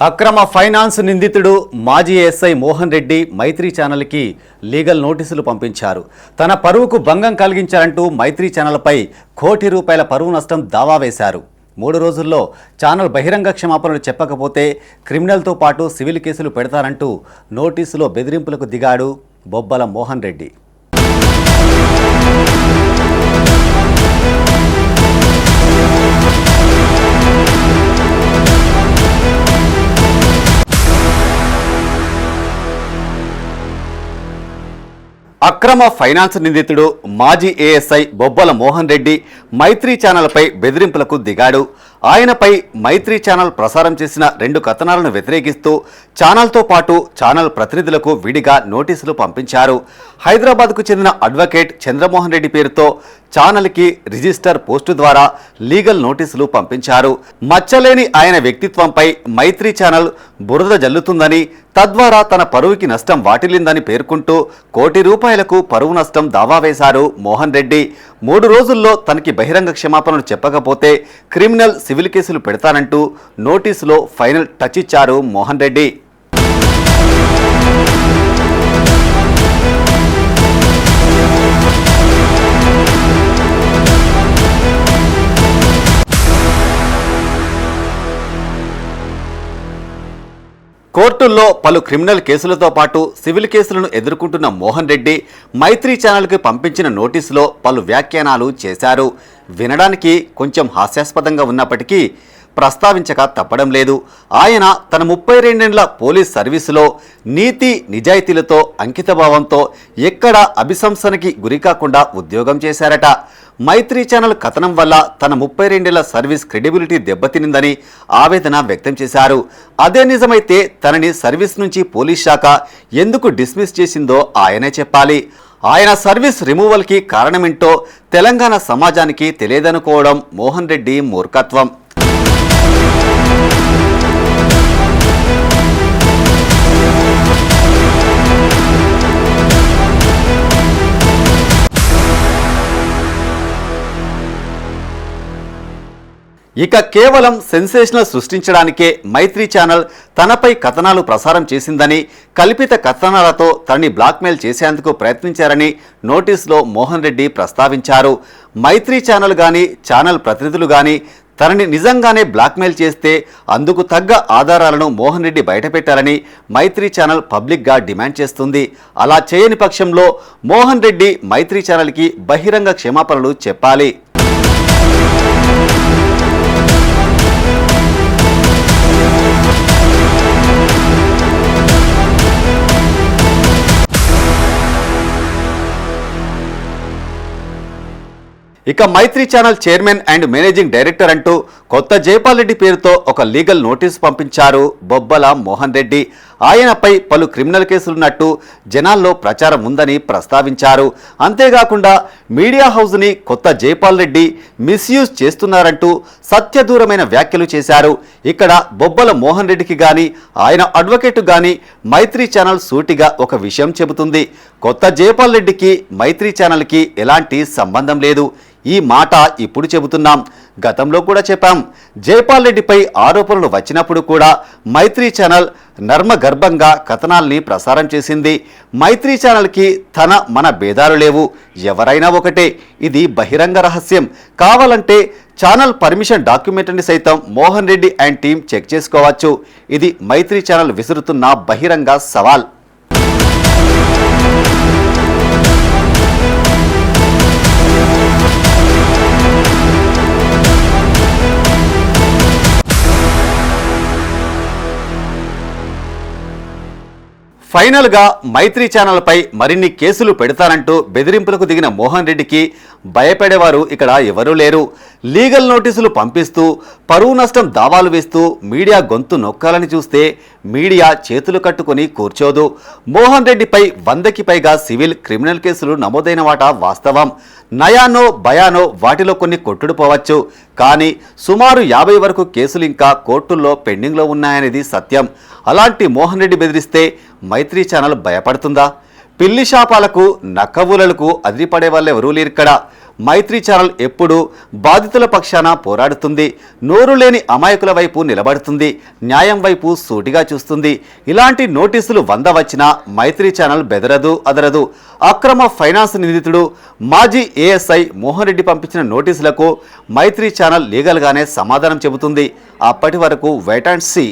అక్రమ ఫైనాన్స్ నిందితుడు మాజీ ఎస్ఐ మోహన్ రెడ్డి మైత్రి ఛానల్కి లీగల్ నోటీసులు పంపించారు. తన పరువుకు భంగం కలిగించారంటూ మైత్రి ఛానల్పై కోటి రూపాయల పరువు నష్టం దావా వేశారు. మూడు రోజుల్లో ఛానల్ బహిరంగ క్షమాపణలు చెప్పకపోతే క్రిమినల్తో పాటు సివిల్ కేసులు పెడతారంటూ నోటీసులో బెదిరింపులకు దిగాడు బొబ్బల మోహన్ రెడ్డి. అక్రమ ఫైనాన్స్ నిందితుడు మాజీ ఏఎస్ఐ బొబ్బల మోహన్ రెడ్డి మైత్రి ఛానల్పై బెదిరింపులకు దిగాడు. ఆయనపై మైత్రి ఛానల్ ప్రసారం చేసిన రెండు కథనాలను వ్యతిరేకిస్తూ ఛానల్తో పాటు ఛానల్ ప్రతినిధులకు విడిగా నోటీసులు పంపించారు. హైదరాబాద్కు చెందిన అడ్వకేట్ చంద్రమోహన్ రెడ్డి పేరుతో ఛానల్కి రిజిస్టర్ పోస్టు ద్వారా లీగల్ నోటీసులు పంపించారు. మచ్చలేని ఆయన వ్యక్తిత్వంపై మైత్రి ఛానల్ బురద జల్లుతుందని తద్వారా తన పరువుకి నష్టం వాటిల్లిందని పేర్కొంటూ కోటి రూపాయలకు పరువు నష్టం దావా వేశారు మోహన్ రెడ్డి. మూడు రోజుల్లో తనకి బహిరంగ క్షమాపణలు చెప్పకపోతే క్రిమినల్ సివిల్ కేసులు పెడతానంటూ నోటీసులో ఫైనల్ టచ్ ఇచ్చారు మోహన్ రెడ్డి. కోర్టుల్లో పలు క్రిమినల్ కేసులతో పాటు సివిల్ కేసులను ఎదుర్కొంటున్న మోహన్ రెడ్డి మైత్రి ఛానల్కి పంపించిన నోటీసులో పలు వ్యాఖ్యానాలు చేశారు. వినడానికి కొంచెం హాస్యాస్పదంగా ఉన్నప్పటికీ ప్రస్తావించక తప్పడం లేదు. ఆయన తన ముప్పై రెండేండ్ల పోలీస్ సర్వీసులో నీతి నిజాయితీలతో అంకితభావంతో ఎక్కడ అభిశంసనకి గురికాకుండా ఉద్యోగం చేశారట. మైత్రి ఛానల్ కథనం వల్ల తన ముప్పై రెండేళ్ళ సర్వీస్ క్రెడిబిలిటీ దెబ్బతినిందని ఆవేదన వ్యక్తం చేశారు. అదే నిజమైతే తనని సర్వీస్ నుంచి పోలీస్ శాఖ ఎందుకు డిస్మిస్ చేసిందో ఆయనే చెప్పాలి. ఆయన సర్వీస్ రిమూవల్కి కారణమేంటో తెలంగాణ సమాజానికి తెలియదనుకోవడం మోహన్ రెడ్డి మూర్ఖత్వం. ఇక కేవలం సెన్సేషనల్ సృష్టించడానికే మైత్రి ఛానల్ తనపై కథనాలు ప్రసారం చేసిందని కల్పిత కథనాలతో తనని బ్లాక్మెయిల్ చేసేందుకు ప్రయత్నించారని నోటీసులో మోహన్ రెడ్డి ప్రస్తావించారు. మైత్రి ఛానల్ కానీ ఛానల్ ప్రతినిధులు కానీ తనని నిజంగానే బ్లాక్మెయిల్ చేస్తే అందుకు తగ్గ ఆధారాలను మోహన్ రెడ్డి బయటపెట్టారని మైత్రి ఛానల్ పబ్లిక్గా డిమాండ్ చేస్తుంది. అలా చేయని పక్షంలో మోహన్ రెడ్డి మైత్రి ఛానల్కి బహిరంగ క్షమాపణలు చెప్పాలి. ఇక Maitri channel chairman and managing director అంటూ కొత్త జైపాల్ రెడ్డి పేరుతో ఒక లీగల్ నోటీస్ పంపించారు బొబ్బల మోహన్ రెడ్డి. ఆయనపై పలు క్రిమినల్ కేసులున్నట్టు జనాల్లో ప్రచారం ఉందని ప్రస్తావించారు. అంతేకాకుండా మీడియా హౌస్ని కొత్త జైపాల్ రెడ్డి మిస్యూజ్ చేస్తున్నారంటూ సత్యదూరమైన వ్యాఖ్యలు చేశారు. ఇక్కడ బొబ్బల మోహన్ రెడ్డికి గాని ఆయన అడ్వకేట్ గాని మైత్రి ఛానల్ సూటిగా ఒక విషయం చెబుతుంది. కొత్త జైపాల్ రెడ్డికి మైత్రి ఛానల్కి ఎలాంటి సంబంధం లేదు. ఈ మాట ఇప్పుడు చెబుతున్నాం. గతంలో కూడా చెప్పాం. జైపాల్ రెడ్డిపై ఆరోపణలు వచ్చినప్పుడు కూడా మైత్రి ఛానల్ నర్మగర్భంగా కథనాల్ని ప్రసారం చేసింది. మైత్రి ఛానల్కి తన మన భేదాలు లేవు. ఎవరైనా ఒకటే. ఇది బహిరంగ రహస్యం. కావాలంటే ఛానల్ పర్మిషన్ డాక్యుమెంట్ని సైతం Mohan Reddy and team check చేసుకోవచ్చు. ఇది మైత్రి ఛానల్ విసురుతున్న బహిరంగ సవాల్. ఫైనల్గా మైత్రి ఛానల్పై మరిన్ని కేసులు పెడతానంటూ బెదిరింపులకు దిగిన మోహన్ రెడ్డికి భయపడేవారు ఇక్కడ ఎవరూ లేరు. లీగల్ నోటీసులు పంపిస్తూ పరువు నష్టం దావాలు వేస్తూ మీడియా గొంతు నొక్కాలని చూస్తే మీడియా చేతులు కట్టుకొని కూర్చోదు. మోహన్ రెడ్డిపై వందకి పైగా సివిల్ క్రిమినల్ కేసులు నమోదైన వాట వాస్తవం. నయానో భయానో వాటిలో కొన్ని కొట్టుడుపోవచ్చు. కానీ సుమారు యాభై వరకు కేసులు ఇంకా కోర్టుల్లో పెండింగ్లో ఉన్నాయనేది సత్యం. అలాంటి మోహన్ రెడ్డి బెదిరిస్తే మైత్రి ఛానల్ భయపడుతుందా? పిల్లి శాపాలకు నక్కవులలకు అదిరిపడే వాళ్ళెవరూ లేరిక్కడ మైత్రి ఛానల్ ఎప్పుడూ బాధితుల పక్షాన పోరాడుతుంది. నోరు లేని అమాయకుల వైపు నిలబడుతుంది. న్యాయం వైపు సూటిగా చూస్తుంది. ఇలాంటి నోటీసులు వంద వచ్చినా మైత్రి ఛానల్ బెదరదు అదరదు. అక్రమ ఫైనాన్స్ నిందితుడు మాజీ ఏఎస్ఐ మోహన్ రెడ్డి పంపించిన నోటీసులకు మైత్రి ఛానల్ లీగల్గానే సమాధానం చెబుతుంది. అప్పటి వరకు వెయిట్ అండ్ సీ.